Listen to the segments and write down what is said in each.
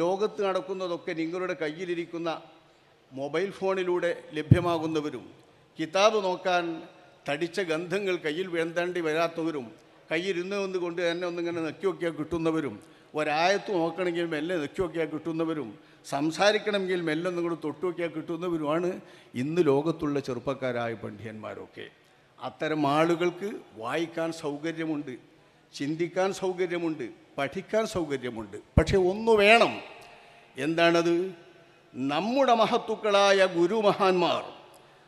ലോകത്ത് നടക്കുന്നതൊക്കെ നിങ്ങളുടെ കയ്യിലിരിക്കുന്ന മൊബൈൽ ഫോണിലൂടെ ലഭ്യമാകുന്നവരും കിതാബ് നോക്കാൻ തടിച്ച ഗന്ധങ്ങൾ കയ്യിൽ വേണ്ടേണ്ടി വരാത്തവരും കയ്യിലിരുന്ന് ഒന്ന് കൊണ്ട് തന്നെ ഒന്നിങ്ങനെ നെക്കി നോക്കിയാൽ കിട്ടുന്നവരും ഒരായത്ത് നോക്കണമെങ്കിൽ മെല്ലെ നെക്കി നോക്കിയാൽ കിട്ടുന്നവരും സംസാരിക്കണമെങ്കിൽ മെല്ലെ തൊട്ടു നോക്കിയാൽ കിട്ടുന്നവരുമാണ് ഇന്ന് ലോകത്തുള്ള ചെറുപ്പക്കാരായ പണ്ഡിയന്മാരൊക്കെ അത്തരം ആളുകൾക്ക് വായിക്കാൻ സൗകര്യമുണ്ട്. ചിന്തിക്കാൻ സൗകര്യമുണ്ട് പഠിക്കാൻ സൗകര്യമുണ്ട്. പക്ഷെ ഒന്ന് വേണം. എന്താണത്? നമ്മുടെ മഹത്തുക്കളായ ഗുരുമഹാന്മാർ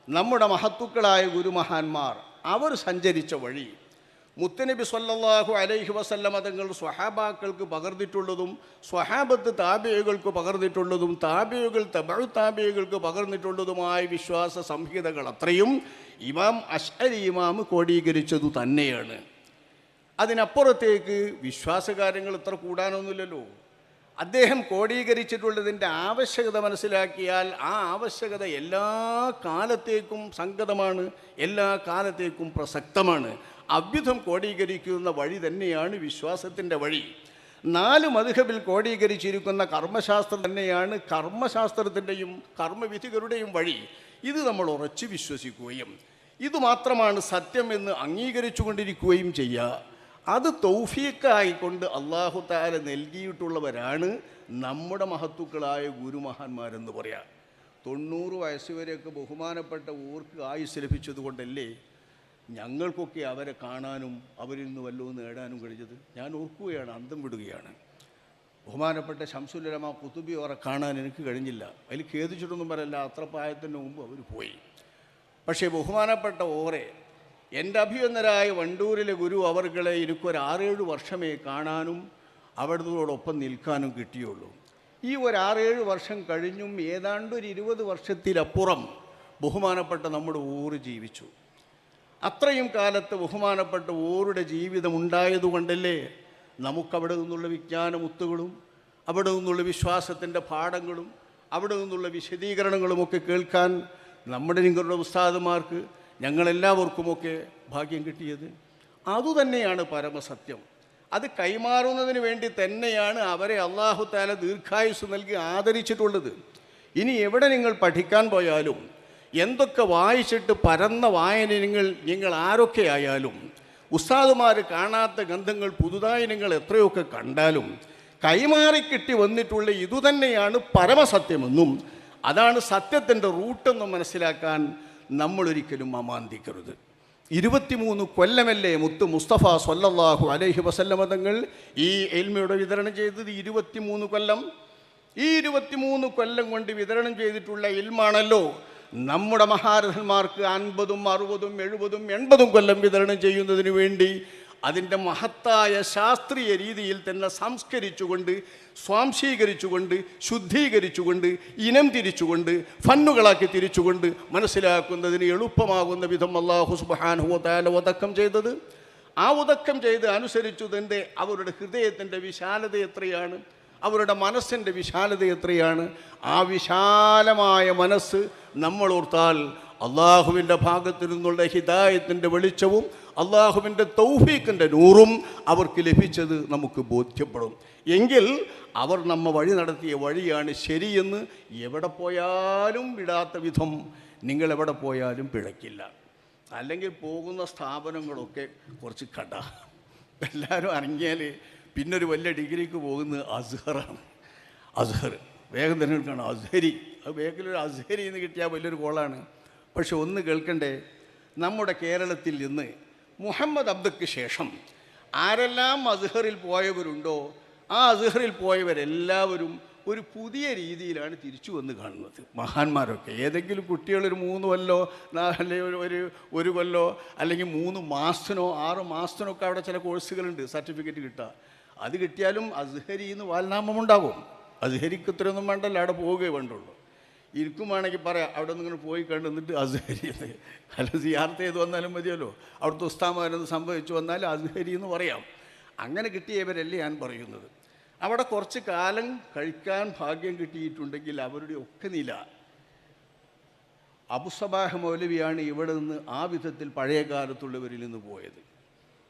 നമ്മുടെ മഹത്തുക്കളായ ഗുരുമഹാന്മാർ അവർ സഞ്ചരിച്ച വഴി മുത്തനബി സല്ലാഹു അലൈഹി വസല്ലമ തങ്ങൾ സ്വഹാബാക്കൾക്ക് പകർന്നിട്ടുള്ളതും സ്വഹാബത്ത് താബിയകൾക്ക് പകർന്നിട്ടുള്ളതും താബിയകൾ തബഴു താബിയകൾക്ക് പകർന്നിട്ടുള്ളതുമായ വിശ്വാസ സംഹിതകൾ അത്രയും ഇമാം അഷ്അരി ഇമാം കോടീകരിച്ചതു തന്നെയാണ്. അതിനപ്പുറത്തേക്ക് വിശ്വാസകാര്യങ്ങൾ ഇത്ര കൂടാനൊന്നുമില്ലല്ലോ. അദ്ദേഹം കോടീകരിച്ചിട്ടുള്ളതിന്റെ ആവശ്യകത മനസ്സിലാക്കിയാൽ ആ ആവശ്യകത എല്ലാ കാലത്തേക്കും സംഗതമാണ് എല്ലാ കാലത്തേക്കും പ്രസക്തമാണ്. അവ്യുധം കോടീകരിക്കുന്ന വഴി തന്നെയാണ് വിശ്വാസത്തിന്റെ വഴി. നാല് മധുഹബിൽ കോടീകരിച്ചിരിക്കുന്ന കർമ്മശാസ്ത്രം തന്നെയാണ് കർമ്മശാസ്ത്രത്തിന്റെയും കർമ്മവിധികളുടെയും വഴി. ഇത് നമ്മൾ ഉറച്ചു വിശ്വസിക്കുകയും ഇതുമാത്രമാണ് സത്യം എന്ന് അംഗീകരിച്ചു കൊണ്ടിരിക്കുകയും ചെയ്യുക. അത് തൗഫീക്കായിക്കൊണ്ട് അള്ളാഹു താല നൽകിയിട്ടുള്ളവരാണ് നമ്മുടെ മഹത്തുക്കളായ ഗുരുമഹാന്മാരെന്ന് പറയാം. തൊണ്ണൂറ് വയസ്സ് വരെയൊക്കെ ബഹുമാനപ്പെട്ട ഊർക്ക് ആയുസ് ലഭിച്ചതുകൊണ്ടല്ലേ ഞങ്ങൾക്കൊക്കെ അവരെ കാണാനും അവരിൽ നിന്ന് വല്ലതും നേടാനും കഴിഞ്ഞത്? ഞാൻ ഓർക്കുകയാണ് അന്തം വിടുകയാണ്. ബഹുമാനപ്പെട്ട ശംസുലരമ കുത്തുബി അവരെ കാണാൻ എനിക്ക് കഴിഞ്ഞില്ല. അതിൽ ഖേദിച്ചിട്ടൊന്നും പറയല്ല അത്ര പ്രായത്തിന് മുമ്പ് അവർ പോയി. പക്ഷേ ബഹുമാനപ്പെട്ട ഓറെ എന്റെ അഭിയന്നരായ വണ്ടൂരിലെ ഗുരു അവർകളെ എനിക്കൊരു ആറേഴ് വർഷമേ കാണാനും അവിടുന്നതോടൊപ്പം നിൽക്കാനും കിട്ടിയുള്ളൂ. ഈ ഒരു ആറേഴ് വർഷം കഴിഞ്ഞും ഏതാണ്ട് ഒരു ഇരുപത് വർഷത്തിലപ്പുറം ബഹുമാനപ്പെട്ട നമ്മുടെ ഊര് ജീവിച്ചു. അത്രയും കാലത്ത് ബഹുമാനപ്പെട്ട ഓരുടെ ജീവിതം ഉണ്ടായതുകൊണ്ടല്ലേ നമുക്കവിടെ നിന്നുള്ള വിജ്ഞാന മുത്തുകളും അവിടെ നിന്നുള്ള വിശ്വാസത്തിന്റെ പാഠങ്ങളും അവിടെ നിന്നുള്ള വിശദീകരണങ്ങളുമൊക്കെ കേൾക്കാൻ നമ്മുടെ നിങ്ങളുടെ ഉസ്താദുമാർക്ക് ഞങ്ങളെല്ലാവർക്കുമൊക്കെ ഭാഗ്യം കിട്ടിയത്. അതുതന്നെയാണ് പരമസത്യം. അത് കൈമാറുന്നതിന് വേണ്ടി തന്നെയാണ് അവരെ അള്ളാഹു താല ദീർഘായുസ് നൽകി ആദരിച്ചിട്ടുള്ളത്. ഇനി എവിടെ നിങ്ങൾ പഠിക്കാൻ പോയാലും എന്തൊക്കെ വായിച്ചിട്ട് പരന്ന വായന നിങ്ങൾ നിങ്ങൾ ആരൊക്കെ ആയാലും ഉസ്താദുമാർ കാണാത്ത ഗന്ധങ്ങൾ പുതുതായി നിങ്ങൾ എത്രയൊക്കെ കണ്ടാലും കൈമാറി കിട്ടി വന്നിട്ടുള്ള ഇതുതന്നെയാണ് പരമസത്യമെന്നും അതാണ് സത്യത്തിന്റെ റൂട്ടെന്നും മനസ്സിലാക്കാൻ നമ്മളൊരിക്കലും അമാന്തിക്കരുത്. ഇരുപത്തിമൂന്ന് കൊല്ലമല്ലേ മുത്ത് മുസ്തഫ സൊല്ലാഹു അലൈഹി വസല്ലമ തങ്ങൾ ഈ എൽമയുടെ വിതരണം ചെയ്തത്? ഇരുപത്തിമൂന്ന് കൊല്ലം. ഈ ഇരുപത്തിമൂന്ന് കൊല്ലം കൊണ്ട് വിതരണം ചെയ്തിട്ടുള്ള ഇൽമാണല്ലോ നമ്മുടെ മഹാരഥന്മാർക്ക് അൻപതും അറുപതും എഴുപതും എൺപതും കൊല്ലം വിതരണം ചെയ്യുന്നതിന് വേണ്ടി അതിന്റെ മഹത്തായ ശാസ്ത്രീയ രീതിയിൽ തന്നെ സംസ്കരിച്ചുകൊണ്ട് സ്വാംശീകരിച്ചുകൊണ്ട് ശുദ്ധീകരിച്ചുകൊണ്ട് ഇനം തിരിച്ചുകൊണ്ട് ഫണ്ണുകളാക്കി തിരിച്ചുകൊണ്ട് മനസ്സിലാക്കുന്നതിന് എളുപ്പമാകുന്ന വിധം അള്ളാഹു സുബാനുഹോത്താല ഒതക്കം ചെയ്തത്. ആ ഉതക്കം ചെയ്ത് അനുസരിച്ചതിന്റെ അവരുടെ ഹൃദയത്തിന്റെ വിശാലത എത്രയാണ്? അവരുടെ മനസ്സിന്റെ വിശാലത എത്രയാണ്? ആ വിശാലമായ മനസ്സ് നമ്മൾ ഓർത്താൽ അള്ളാഹുവിന്റെ ഭാഗത്തു നിന്നുള്ള ഹിദായത്തിന്റെ വെളിച്ചവും അള്ളാഹുവിന്റെ തൗഫീഖിന്റെ നൂറും അവർക്ക് ലഭിച്ചത് നമുക്ക് ബോധ്യപ്പെടും. എങ്കിൽ അവർ നമ്മ വഴി നടത്തിയ വഴിയാണ് ശരിയെന്ന് എവിടെ പോയാലും വിടാത്ത വിധം നിങ്ങളെവിടെ പോയാലും പിഴയ്ക്കില്ല. അല്ലെങ്കിൽ പോകുന്ന സ്ഥാപനങ്ങളൊക്കെ കുറച്ച് കട. എല്ലാവരും അറിഞ്ഞാൽ പിന്നൊരു വലിയ ഡിഗ്രിക്ക് പോകുന്നത് അസ്ഹറാണ് അസ്ഹർ. വേഗം തന്നെ എടുക്കണം അസ്ഹരി. അത് വേഗത്തിലൊരു അസ്ഹരി എന്ന് കിട്ടിയാൽ വലിയൊരു കോളാണ്. പക്ഷെ ഒന്ന് കേൾക്കണ്ടേ? നമ്മുടെ കേരളത്തിൽ നിന്ന് മുഹമ്മദ് അബ്ദക്ക് ശേഷം ആരെല്ലാം അസ്ഹറിൽ പോയവരുണ്ടോ ആ അസ്ഹറിൽ പോയവരെല്ലാവരും ഒരു പുതിയ രീതിയിലാണ് തിരിച്ചു വന്ന് കാണുന്നത്. മഹാന്മാരൊക്കെ. ഏതെങ്കിലും കുട്ടികൾ ഒരു മൂന്ന് കൊല്ലോ അല്ലെങ്കിൽ ഒരു- ഒരു ഒരു കൊല്ലോ അല്ലെങ്കിൽ മൂന്ന് മാസത്തിനോ ആറ് മാസത്തിനോ ഒക്കെ അവിടെ ചില കോഴ്സുകളുണ്ട് സർട്ടിഫിക്കറ്റ് കിട്ടുക അത് കിട്ടിയാലും അസ്ഹരി എന്ന് വാൽനാമം ഉണ്ടാകും അസ്ഹരിക്ക് ഇത്രയൊന്നും വേണ്ടല്ലോ അവിടെ പോവുകയേ വേണ്ടുള്ളൂ. ഇരിക്കുവാണെങ്കിൽ പറയാം അവിടെ ഇങ്ങനെ പോയി കണ്ടു നിന്നിട്ട് അസ്ഹരി അല്ല സിയാർത്ത് ചെയ്ത് വന്നാലും മതിയല്ലോ. അവിടുത്തെ ഉസ്താമാരെന്ന് സംഭവിച്ചു വന്നാൽ അസ്ഹരി എന്ന് പറയാം. അങ്ങനെ കിട്ടിയവരല്ലേ ഞാൻ പറയുന്നത്. അവിടെ കുറച്ച് കാലം കഴിക്കാൻ ഭാഗ്യം കിട്ടിയിട്ടുണ്ടെങ്കിൽ അവരുടെ ഒക്കെ നില. അബുസബാഹ മൗലവിയാണ് ഇവിടെ നിന്ന് ആ വിധത്തിൽ പഴയ കാലത്തുള്ളവരിൽ നിന്ന് പോയത്.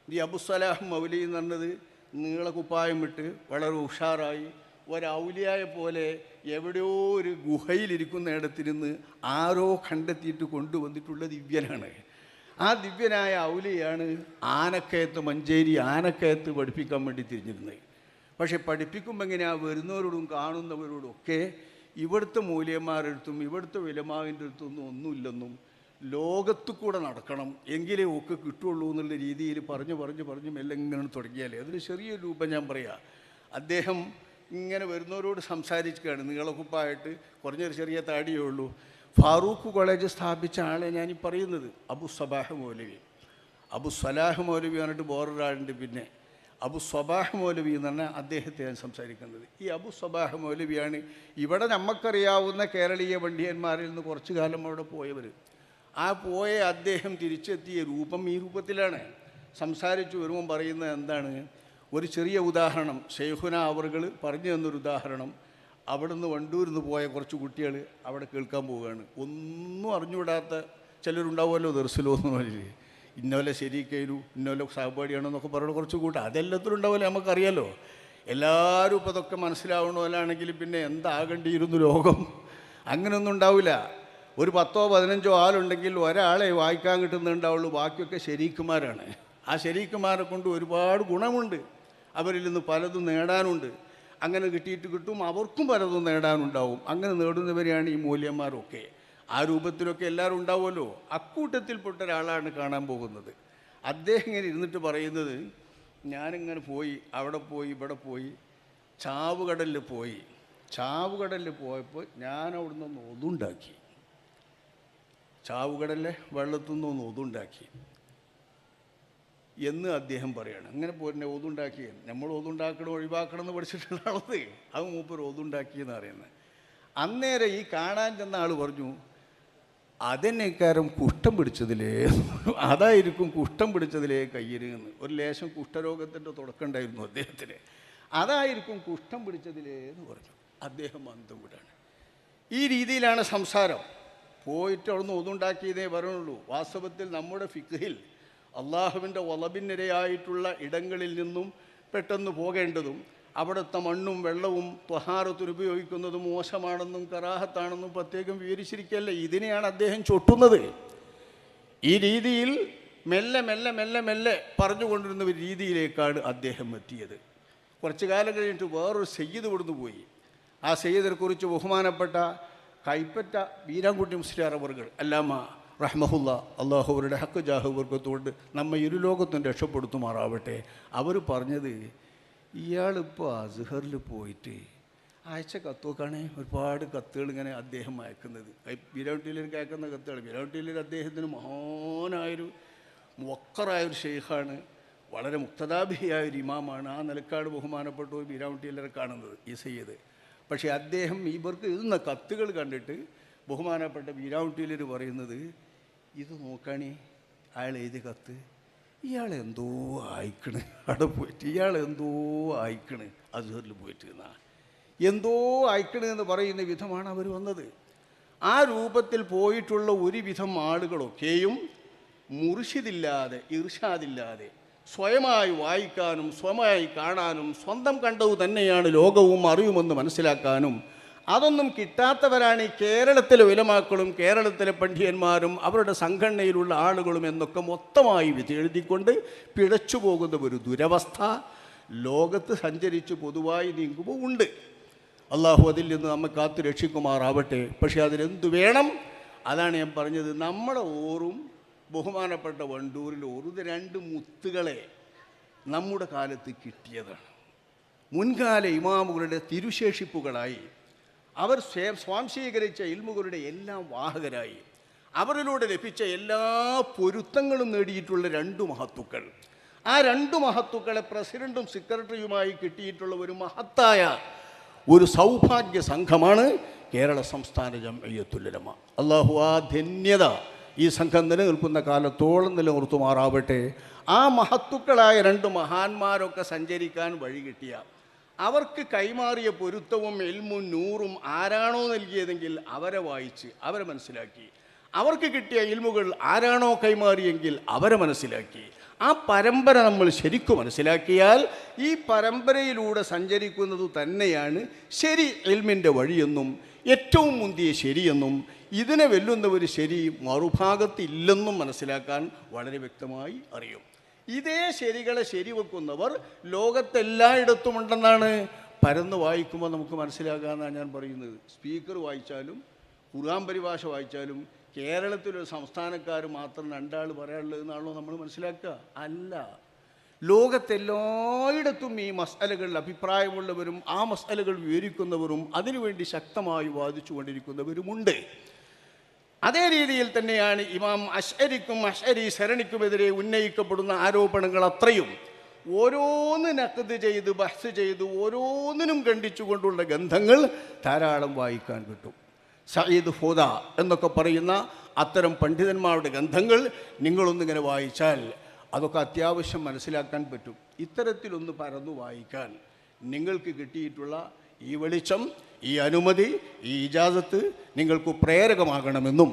ഈ അബുസലാഹ് മൗലവി എന്ന് പറഞ്ഞത് നീളകുപ്പായം ഇട്ട് വളരെ ഉഷാറായി ഒരൗലിയായ പോലെ എവിടെയോ ഒരു ഗുഹയിലിരിക്കുന്നിടത്തിരുന്ന് ആരോ കണ്ടെത്തിയിട്ട് കൊണ്ടുവന്നിട്ടുള്ള ദിവ്യനാണ്. ആ ദിവ്യനായ ഔലിയാണ് ആനക്കയത്ത് മഞ്ചേരി ആനക്കയത്ത് പഠിപ്പിക്കാൻ വേണ്ടി തിരിഞ്ഞിരുന്നത്. പക്ഷെ പഠിപ്പിക്കുമ്പോൾ എങ്ങനെയാ വരുന്നവരോടും കാണുന്നവരോടും ഒക്കെ ഇവിടുത്തെ മൂല്യന്മാരെടുത്തും ഇവിടുത്തെ വിലമാവിന്റെ അടുത്തൊന്നും ഒന്നുമില്ലെന്നും ലോകത്തു കൂടെ നടക്കണം എങ്കിലേ ഒക്കെ കിട്ടുള്ളൂ എന്നുള്ള രീതിയിൽ പറഞ്ഞു പറഞ്ഞു പറഞ്ഞു മെല്ലെ ഇങ്ങനെ തുടങ്ങിയാലേ. അതിന് ചെറിയ രൂപം ഞാൻ പറയാം. അദ്ദേഹം ഇങ്ങനെ വരുന്നവരോട് സംസാരിക്കുകയാണ് നീളക്കുപ്പായിട്ട് കുറഞ്ഞൊരു ചെറിയ താടിയേ ഉള്ളൂ. ഫാറൂഖ് കോളേജ് സ്ഥാപിച്ച ആളെ ഞാൻ ഈ പറയുന്നത് അബു സബാഹ് മൗലവി. അബു സലാഹ് മൗലവി പറഞ്ഞിട്ട് വേറൊരാളുണ്ട് പിന്നെ. അബു സബാഹ് മൗലവി എന്ന് പറഞ്ഞാൽ അദ്ദേഹത്തെ ഞാൻ സംസാരിക്കുന്നത്. ഈ അബു സബാഹ് മൗലവിയാണ് ഇവിടെ നമുക്കറിയാവുന്ന കേരളീയ പണ്ഡിതന്മാരിൽ നിന്ന് കുറച്ചു കാലം അവിടെ പോയവർ ആ പോയ അദ്ദേഹം തിരിച്ചെത്തിയ രൂപം ഈ രൂപത്തിലാണ്. സംസാരിച്ചു വരുമ്പം പറയുന്നത് എന്താണ്? ഒരു ചെറിയ ഉദാഹരണം. ഷെയ്ഖുന അവറുകൾ പറഞ്ഞു തന്നൊരു ഉദാഹരണം. അവിടുന്ന് വണ്ടൂരിൽ നിന്ന് പോയ കുറച്ച് കുട്ടികൾ അവിടെ കേൾക്കാൻ പോവുകയാണ്. ഒന്നും അറിഞ്ഞുവിടാത്ത ചിലരുണ്ടാവുമല്ലോ ദർശലോ എന്ന് പറഞ്ഞിട്ട്. ഇന്നോലെ ശരിക്കയിലു ഇന്നോലെ സഹപാഠിയാണെന്നൊക്കെ പറയുന്ന കുറച്ച് കൂട്ടം അതെല്ലാത്തിലും ഉണ്ടാവുമല്ലോ നമുക്കറിയാലോ. എല്ലാവരും ഇപ്പോൾ അതൊക്കെ മനസ്സിലാവണമല്ലാണെങ്കിൽ പിന്നെ എന്താകേണ്ടിയിരുന്നു ലോകം? അങ്ങനെയൊന്നും ഉണ്ടാവില്ല. ഒരു പത്തോ പതിനഞ്ചോ ആളുണ്ടെങ്കിൽ ഒരാളെ വായിക്കാൻ കിട്ടുന്നുണ്ടാവുള്ളൂ ബാക്കിയൊക്കെ ശരീക്കുമാരാണ് ആ ശരീക്കുമാരെ കൊണ്ട് ഒരുപാട് ഗുണമുണ്ട്. അവരിൽ നിന്ന് പലതും നേടാനുണ്ട്. അങ്ങനെ കിട്ടിയിട്ട് കിട്ടും അവർക്കും പലതും നേടാനുണ്ടാവും. അങ്ങനെ നേടുന്നവരെയാണ് ഈ മൂല്യന്മാരൊക്കെ. ആ രൂപത്തിലൊക്കെ എല്ലാവരും ഉണ്ടാവുമല്ലോ. അക്കൂട്ടത്തിൽപ്പെട്ട ഒരാളാണ് കാണാൻ പോകുന്നത്. അദ്ദേഹം ഇങ്ങനെ ഇരുന്നിട്ട് പറയുന്നത് ഞാനിങ്ങനെ പോയി അവിടെ പോയി ഇവിടെ പോയി ചാവുകടലിൽ പോയി. ചാവുകടലിൽ പോയപ്പോൾ ഞാൻ അവിടുന്ന് ഒന്ന് ഒതുണ്ടാക്കി. ചാവുകടലിലെ വെള്ളത്തുനിന്ന് ഒന്ന് ഒതുണ്ടാക്കി. എന്ന് അദ്ദേഹം പറയാണ്. അങ്ങനെ പോരെ ഓതുണ്ടാക്കിയത് നമ്മൾ ഓതുണ്ടാക്കണം ഒഴിവാക്കണം എന്ന് പഠിച്ചിട്ടുള്ളത് അത് മൂപ്പർ ഓതുണ്ടാക്കിയെന്ന് പറയുന്നത് അന്നേരം ഈ കാണാൻ ചെന്ന ആൾ പറഞ്ഞു അതെന്നേക്കാരം കുഷ്ഠം പിടിച്ചതിലേ അതായിരിക്കും കുഷ്ഠം പിടിച്ചതിലേ കയ്യിരുന്ന് ഒരു ലേശം കുഷ്ഠരോഗത്തിന്റെ തുടക്കമുണ്ടായിരുന്നു അദ്ദേഹത്തിന്. അതായിരിക്കും കുഷ്ഠം പിടിച്ചതിലേ എന്ന് പറഞ്ഞു. അദ്ദേഹം അന്തം വിടാണ്. ഈ രീതിയിലാണ് സംസാരം. പോയിട്ട് അവിടുന്ന് ഒന്നുണ്ടാക്കിയതേ പറയുള്ളൂ. വാസ്തവത്തിൽ നമ്മുടെ ഫിഖിൽ അള്ളാഹുവിന്റെ വളബിനിരയായിട്ടുള്ള ഇടങ്ങളിൽ നിന്നും പെട്ടെന്ന് പോകേണ്ടതും അവിടുത്തെ മണ്ണും വെള്ളവും ത്വഹാരത്തിന് ഉപയോഗിക്കുന്നതും മോശമാണെന്നും കറാഹത്താണെന്നും പ്രത്യേകം വിവരിച്ചിരിക്കല്ല ഇതിനെയാണ് അദ്ദേഹം ചൊട്ടുന്നത്. ഈ രീതിയിൽ മെല്ലെ മെല്ലെ മെല്ലെ മെല്ലെ പറഞ്ഞുകൊണ്ടിരുന്ന ഒരു രീതിയിലേക്കാണ് അദ്ദേഹം എത്തിയത്. കുറച്ച് കാലം കഴിഞ്ഞിട്ട് വേറൊരു സയ്യിദ് ഇവിടുന്ന് പോയി. ആ സയ്യിദിനെ കുറിച്ച് ബഹുമാനപ്പെട്ട കൈപ്പറ്റ വീരാൻകുട്ടി മുസ്ലിയാർ അവർകൾ അല്ലാമ റഹ്മഹുല്ല അള്ളാഹുവരുടെ ഹക്ക് ജാഹു വർഗത്തോട് നമ്മെ ഇരുലോകത്തും രക്ഷപ്പെടുത്തുമാറാവട്ടെ. അവർ പറഞ്ഞത് ഇയാളിപ്പോൾ അസ്ഹറിൽ പോയിട്ട് അയച്ച കത്തൊക്കെയാണ് ഒരുപാട് കത്തുകൾ ഇങ്ങനെ അദ്ദേഹം അയക്കുന്നത്. വിരാട്ടിലേക്ക് അയക്കുന്ന കത്തുകൾ വിരാട്ടിയിൽ അദ്ദേഹത്തിന് മഹാനായൊരു മൊക്കറായൊരു ഷെയ്ഖാണ് വളരെ മുക്തതാഭിയായ ഒരു ഇമാമാണ്. ആ നിലക്കാട് ബഹുമാനപ്പെട്ട ഒരു കാണുന്നത് ഈ സയ്യദ്. പക്ഷേ അദ്ദേഹം ഇവർക്ക് എഴുതുന്ന കത്തുകൾ കണ്ടിട്ട് ബഹുമാനപ്പെട്ട ബീരാവുട്ടിയിലർ പറയുന്നത് ഇത് നോക്കണേ അയാൾ എഴുതി കത്ത്. ഇയാൾ എന്തോ അയക്കണ് അവിടെ പോയിട്ട് ഇയാൾ എന്തോ അയക്കണ് അസുഹറിൽ പോയിട്ട് എന്നാ. എന്തോ അയക്കണ് എന്ന് പറയുന്ന വിധമാണ് അവർ വന്നത്. ആ രൂപത്തിൽ പോയിട്ടുള്ള ഒരു ഒരുവിധം ആളുകളൊക്കെയും മുറിശിതില്ലാതെ ഇർഷാദില്ലാതെ സ്വയമായി വായിക്കാനും സ്വയമായി കാണാനും സ്വന്തം കണ്ടത് തന്നെയാണ് ലോകവും അറിയുമെന്ന് മനസ്സിലാക്കാനും അതൊന്നും കിട്ടാത്തവരാണ് ഈ കേരളത്തിലെ വിലമാക്കളും കേരളത്തിലെ പണ്ഡിയന്മാരും അവരുടെ സംഘടനയിലുള്ള ആളുകളും എന്നൊക്കെ മൊത്തമായി വിധി എഴുതിക്കൊണ്ട് പിഴച്ചു പോകുന്ന ഒരു ദുരവസ്ഥ ലോകത്ത് സഞ്ചരിച്ച് പൊതുവായി നീങ്ങുമ്പോൾ ഉണ്ട്. അള്ളാഹു അതിൽ നിന്ന് നമ്മെ കാത്തു രക്ഷിക്കുമാറാവട്ടെ. പക്ഷേ അതിനെന്തു വേണം? അതാണ് ഞാൻ പറഞ്ഞത്. നമ്മുടെ ഓറും ബഹുമാനപ്പെട്ട വണ്ടൂരിൽ ഓറും രണ്ട് മുത്തുകളെ നമ്മുടെ കാലത്ത് കിട്ടിയതാണ്. മുൻകാല ഇമാമുകളുടെ തിരുശേഷിപ്പുകളായി അവർ സ്വയം സ്വാംശീകരിച്ച ഇൽമുകളുടെ എല്ലാം വാഹകരായി. അവരിലൂടെ ലഭിച്ച എല്ലാ പൊരുത്തങ്ങളും നേടിയിട്ടുള്ള രണ്ടു മഹത്തുക്കൾ. ആ രണ്ടു മഹത്തുക്കളെ പ്രസിഡന്റും സെക്രട്ടറിയുമായി കിട്ടിയിട്ടുള്ള ഒരു മഹത്തായ ഒരു സൗഭാഗ്യ സംഘമാണ് കേരള സംസ്ഥാന ജംഅയ്യത്തുലമ അള്ളാഹു ആ ധന്യത ഈ സംഘം നിലനിൽക്കുന്ന കാലത്തോളം നിലനിർത്തുമാറാവട്ടെ. ആ മഹത്തുക്കളായ രണ്ട് മഹാന്മാരൊക്കെ സഞ്ചരിക്കാൻ വഴി കിട്ടിയ അവർക്ക് കൈമാറിയ പൊരുത്തവും എൽമും നൂറും ആരാണോ നൽകിയതെങ്കിൽ അവരെ വായിച്ച് അവരെ മനസ്സിലാക്കി. അവർക്ക് കിട്ടിയ ഇൽമുകൾ ആരാണോ കൈമാറിയെങ്കിൽ അവരെ മനസ്സിലാക്കി. ആ പരമ്പര നമ്മൾ ശരിക്കും മനസ്സിലാക്കിയാൽ ഈ പരമ്പരയിലൂടെ സഞ്ചരിക്കുന്നത് തന്നെയാണ് ശരി എൽമിന്റെ വഴിയെന്നും ഏറ്റവും മുന്തിയ ശരിയെന്നും ഇതിനെ വെല്ലുന്ന ഒരു ശരി മറുഭാഗത്തില്ലെന്നും മനസ്സിലാക്കാൻ വളരെ വ്യക്തമായി അറിയും. ഇതേ ശരികളെ ശരിവെക്കുന്നവർ ലോകത്തെല്ലായിടത്തും ഉണ്ടെന്നാണ് പരന്ന് വായിക്കുമ്പോൾ നമുക്ക് മനസ്സിലാക്കാമെന്നാണ് ഞാൻ പറയുന്നത്. സ്പീക്കർ വായിച്ചാലും ഖുർആൻ പരിഭാഷ വായിച്ചാലും കേരളത്തിലൊരു സംസ്ഥാനക്കാർ മാത്രം രണ്ടാൾ പറയാനുള്ളത് എന്നാണല്ലോ നമ്മൾ മനസ്സിലാക്കുക. അല്ല. ലോകത്തെല്ലായിടത്തും ഈ മസാലകളിൽ അഭിപ്രായമുള്ളവരും ആ മസാലകൾ വിവരിക്കുന്നവരും അതിനുവേണ്ടി ശക്തമായി വാദിച്ചു കൊണ്ടിരിക്കുന്നവരുമുണ്ട് അതേ രീതിയിൽ തന്നെയാണ് ഇമാം അഷ്അരിക്കും അഷ്അരി ശരണിക്കുമെതിരെ ഉന്നയിക്കപ്പെടുന്ന ആരോപണങ്ങൾ അത്രയും. ഓരോന്ന് നക്കത് ചെയ്ത് ബഹ്സ് ചെയ്ത് ഓരോന്നിനും ഖണ്ഡിച്ചുകൊണ്ടുള്ള ഗന്ധങ്ങൾ ധാരാളം വായിക്കാൻ കിട്ടും. സയ്യിദ് ഹോദ എന്നൊക്കെ പറയുന്ന അത്തരം പണ്ഡിതന്മാരുടെ ഗന്ധങ്ങൾ നിങ്ങളൊന്നിങ്ങനെ വായിച്ചാൽ അതൊക്കെ അത്യാവശ്യം മനസ്സിലാക്കാൻ പറ്റും. ഇത്തരത്തിലൊന്ന് പരന്നു വായിക്കാൻ നിങ്ങൾക്ക് കിട്ടിയിട്ടുള്ള ഈ വെളിച്ചം ഈ അനുമതി ഈ ഇജാസത്ത് നിങ്ങൾക്ക് പ്രേരകമാകണമെന്നും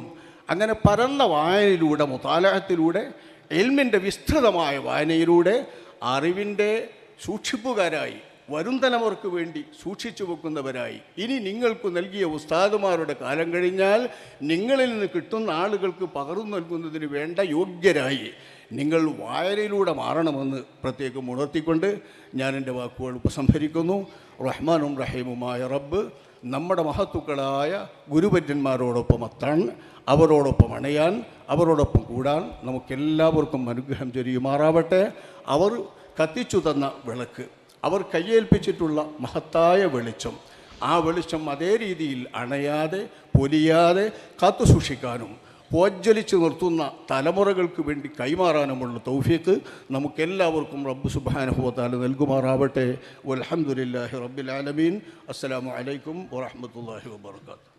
അങ്ങനെ പരന്ന വായനയിലൂടെ മുതാലഹത്തിലൂടെ എൽമിന്റെ വിസ്തൃതമായ വായനയിലൂടെ അറിവിന്റെ സൂക്ഷിപ്പുകാരായി വരും തലമുറയ്ക്ക് വേണ്ടി സൂക്ഷിച്ചു വെക്കുന്നവരായി. ഇനി നിങ്ങൾക്ക് നൽകിയ ഉസ്താദുമാരുടെ കാലം കഴിഞ്ഞാൽ നിങ്ങളിൽ നിന്ന് കിട്ടുന്ന ആളുകൾക്ക് പകർന്നു നൽകുന്നതിന് വേണ്ട യോഗ്യരായി. നിങ്ങൾ വായനയിലൂടെ മാറണമെന്ന് പ്രത്യേകം ഉണർത്തിക്കൊണ്ട് ഞാൻ എന്റെ വാക്കുകൾ ഉപസംഹരിക്കുന്നു. റഹ്മാനും റഹീമുമായ റബ്ബ് നമ്മുടെ മഹത്തുക്കളായ ഗുരുപര്യന്മാരോടൊപ്പം എത്താൻ അവരോടൊപ്പം അണയാൻ അവരോടൊപ്പം കൂടാൻ നമുക്കെല്ലാവർക്കും അനുഗ്രഹം ചൊരിയുമാറാവട്ടെ. അവർ കത്തിച്ചു തന്ന വിളക്ക് അവർ കയ്യേൽപ്പിച്ചിട്ടുള്ള മഹത്തായ വെളിച്ചം ആ വെളിച്ചം അതേ രീതിയിൽ അണയാതെ പൊലിയാതെ കാത്തു സൂക്ഷിക്കാനും പ്രോജ്വലിച്ച് നിർത്തുന്ന തലമുറകൾക്ക് വേണ്ടി കൈമാറാനുമുള്ള തൗഫീക്ക് നമുക്കെല്ലാവർക്കും റബ്ബ് സുബാനുഭവത്താൽ നൽകുമാറാവട്ടെ. വലഹമുല്ലാഹി റബ്ബിൽ ആലമീൻ. അസ്സലാമു അലൈക്കും വാഹമത്തല്ലാഹി വാബർക്കാത്തു